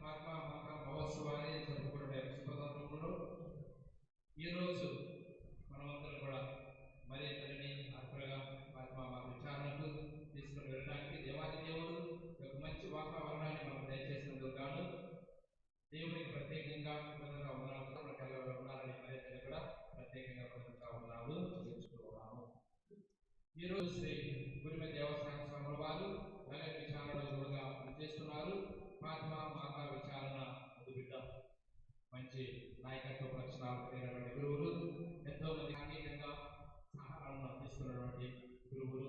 పాప మక మహోత్సవాన్ని జరుపుకునే శుభదంలో ఈరోజు మనమందరం కూడా మరి ఇతరుని అర్పణగా మా విచారణకు తీసుకుని వెళ్ళడానికి దేవాది దేవుడు ఒక మంచి వాతావరణాన్ని మనం దయచేసినందుకు గాను దేవునికి ప్రత్యేకంగా కృతజ్ఞతగా ఉన్నాము ఉన్నారని మరింతలు కూడా ప్రత్యేకంగా కృతజ్ఞతగా ఉన్నాము తెలుసుకున్నాము ఈరోజు Shri గురిమధ్య guru guru itu menjadi itu sangat amat disuruh guru guru